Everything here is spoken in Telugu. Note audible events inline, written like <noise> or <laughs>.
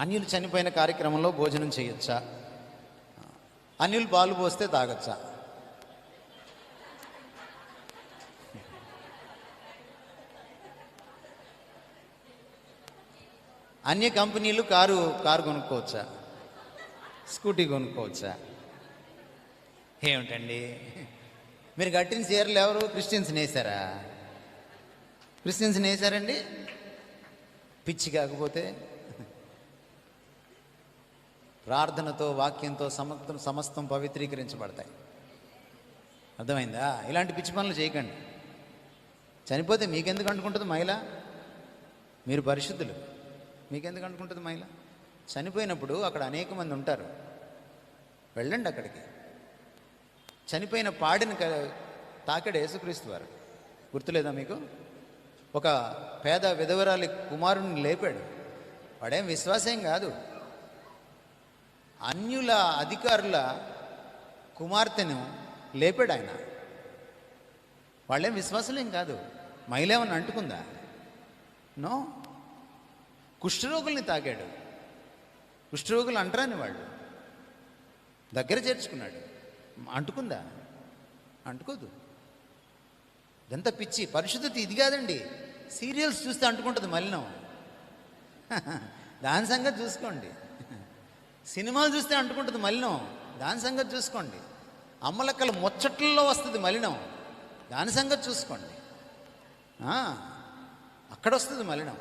అన్యులు చనిపోయిన కార్యక్రమంలో భోజనం చేయొచ్చా? అన్యులు పాలు పోస్తే తాగొచ్చా? అన్య కంపెనీలు కారు కారు కొనుక్కోవచ్చా? స్కూటీ కొనుక్కోవచ్చా? ఏమిటండి? మీరు కట్టిన చీరలు ఎవరు? క్రిస్టియన్స్ నేసారా? క్రిస్టియన్స్ నేసారండి? పిచ్చి కాకపోతే ప్రార్థనతో వాక్యంతో సమస్తం సమస్తం పవిత్రీకరించబడతాయి. అర్థమైందా? ఇలాంటి పిచ్చి పనులు చేయకండి. చనిపోతే మీకెందుకు అంటుకుంటుంది మహిళ? మీరు పరిశుద్ధులు. మీకెందుకు అంటుకుంటుంది మహిళ? చనిపోయినప్పుడు అక్కడ అనేక మంది ఉంటారు. వెళ్ళండి అక్కడికి. చనిపోయిన పాడిని క- యేసుక్రీస్తు వారు. గుర్తులేదా మీకు? ఒక పేద విధవరాలి కుమారుని లేపాడు. వాడేం విశ్వాసం కాదు. అన్యుల అధికారుల కుమార్తెను లేపాడు ఆయన. వాళ్ళేం విశ్వాసులేం కాదు. మహిళ ఏమన్నా అంటుకుందా? నో. కుష్ఠరోగుల్ని తాకాడు కుష్ఠరోగులు అంటరాని వాళ్ళు. దగ్గర చేర్చుకున్నాడు. అంటుకుందా? అంటుకోదు. ఎంత పిచ్చి. పరిశుద్ధత ఇది కాదండి. సీరియల్స్ చూస్తే అంటుకుంటుంది మలినం. <laughs> దాని సంగతి చూసుకోండి. సినిమాలు చూస్తే అంటుకుంటుంది మలినం. దాని సంగతి చూసుకోండి. అమ్మలక్కల ముచ్చట్లలో వస్తుంది మలినం. దాని సంగతి చూసుకోండి. అక్కడ వస్తుంది మలినం.